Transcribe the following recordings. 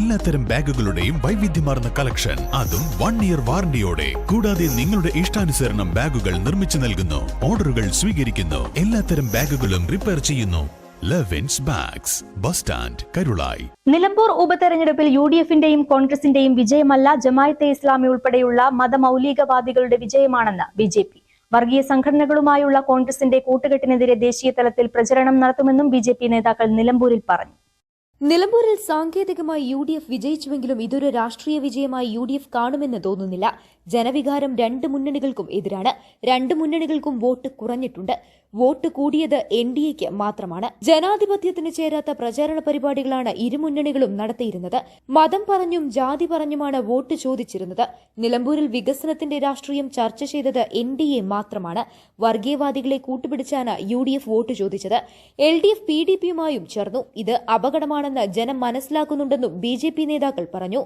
എല്ലാത്തരം ബാഗുകളുടെയും വൈവിധ്യമാർന്ന കളക്ഷൻ. അതും വൺ ഇയർ വാറണ്ടിയോടെ കൂടാതെ നിങ്ങളുടെ ഇഷ്ടാനുസരണം ബാഗുകൾ നിർമ്മിച്ചു നൽകുന്നു. ഓർഡറുകൾ സ്വീകരിക്കുന്നു. എല്ലാത്തരം ബാഗുകളും റിപ്പയർ ചെയ്യുന്നു. Bags bus stand Karulai Nilambur ഉപതെരഞ്ഞെടുപ്പിൽ യു ഡി എഫിന്റെയും കോൺഗ്രസിന്റെയും വിജയമല്ല ജമായത്തെ ഇസ്ലാമി ഉൾപ്പെടെയുള്ള മതമൗലികവാദികളുടെ വിജയമാണെന്ന് ബി ജെ പി. വർഗീയ സംഘടനകളുമായുള്ള കോൺഗ്രസിന്റെ കൂട്ടുകെട്ടിനെതിരെ ദേശീയ തലത്തിൽ പ്രചരണം നടത്തുമെന്നും ബി ജെ പി നേതാക്കൾ നിലമ്പൂരിൽ പറഞ്ഞു. നിലമ്പൂരിൽ സാങ്കേതികമായി യു ഡി എഫ് വിജയിച്ചുവെങ്കിലും ഇതൊരു രാഷ്ട്രീയ വിജയമായി യു ഡി എഫ് കാണുമെന്ന് തോന്നുന്നില്ല. ജനവികാരം രണ്ട് മുന്നണികൾക്കും എതിരാണ്. രണ്ട് മുന്നണികൾക്കും വോട്ട് കുറഞ്ഞിട്ടുണ്ട്. വോട്ട് കൂടിയത് എൻ ഡി എക്ക് മാത്രമാണ്. ജനാധിപത്യത്തിന് ചേരാത്ത പ്രചാരണ പരിപാടികളാണ് ഇരുമുന്നണികളും നടത്തിയിരുന്നത്. മതം പറഞ്ഞും ജാതി പറഞ്ഞുമാണ് വോട്ട് ചോദിച്ചിരുന്നത്. നിലമ്പൂരിൽ വികസനത്തിന്റെ രാഷ്ട്രീയം ചർച്ച ചെയ്തത് എൻ ഡി എ മാത്രമാണ്. വർഗീയവാദികളെ കൂട്ടുപിടിച്ചാണ് യു ഡി എഫ് വോട്ട് ചോദിച്ചത്. L D F P D പിയുമായും ചേർന്നു. ഇത് അപകടമാണെന്ന് ജനം മനസ്സിലാക്കുന്നുണ്ടെന്നും ബി ജെ പി നേതാക്കൾ പറഞ്ഞു.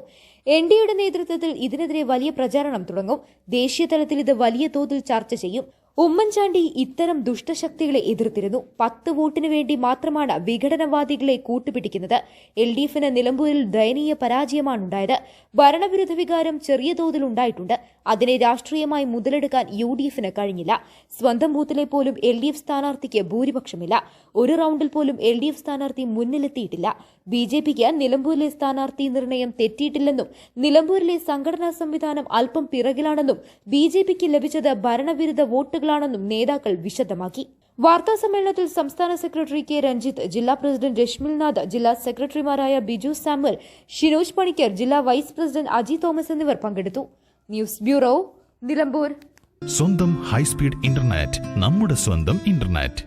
എൻ ഡി എയുടെ നേതൃത്വത്തിൽ ഇതിനെതിരെ വലിയ പ്രചാരണം തുടങ്ങും. ദേശീയ തലത്തിൽ ഇത് വലിയ തോതിൽ ചർച്ച ചെയ്യും. ഉമ്മൻചാണ്ടി ഇത്തരം ദുഷ്ടശക്തികളെ എതിർത്തിരുന്നു. പത്ത് വോട്ടിനു വേണ്ടി മാത്രമാണ് വിഘടനവാദികളെ കൂട്ടുപിടിക്കുന്നത്. എൽ ഡി എഫിന് നിലമ്പൂരിൽ ദയനീയ പരാജയമാണുണ്ടായത്. ഭരണവിരുദ്ധ വികാരം ചെറിയ തോതിൽ ഉണ്ടായിട്ടുണ്ട്. അതിനെ രാഷ്ട്രീയമായി മുതലെടുക്കാൻ യു ഡി എഫിന് കഴിഞ്ഞില്ല. സ്വന്തം ബൂത്തിലെ പോലും എൽ ഡി എഫ് സ്ഥാനാർത്ഥിക്ക് ഭൂരിപക്ഷമില്ല. ഒരു റൌണ്ടിൽ പോലും എൽ ഡി എഫ് സ്ഥാനാർത്ഥി മുന്നിലെത്തിയിട്ടില്ല. ബി ജെ പിക്ക് നിലമ്പൂരിലെ സ്ഥാനാർത്ഥി നിർണയം തെറ്റിയിട്ടില്ലെന്നും നിലമ്പൂരിലെ സംഘടനാ സംവിധാനം അല്പം പിറകിലാണെന്നും ബി ജെ പിക്ക് ലഭിച്ചത് ഭരണവിരുദ്ധ വോട്ടുകളാണെന്നും നേതാക്കൾ വിശദമാക്കി. വാർത്താ സമ്മേളനത്തിൽ സംസ്ഥാന സെക്രട്ടറി കെ രഞ്ജിത്ത് ജില്ലാ പ്രസിഡന്റ് രശ്മിൽനാഥ് ജില്ലാ സെക്രട്ടറിമാരായ ബിജു സാമുവൽ ഷിനോജ് പണിക്കർ ജില്ലാ വൈസ് പ്രസിഡന്റ് അജി തോമസ് എന്നിവർ പങ്കെടുത്തു. News bureau Nilambur. സ്വന്തം ഹൈസ്പീഡ് ഇന്റർനെറ്റ് നമ്മുടെ സ്വന്തം ഇന്റർനെറ്റ്.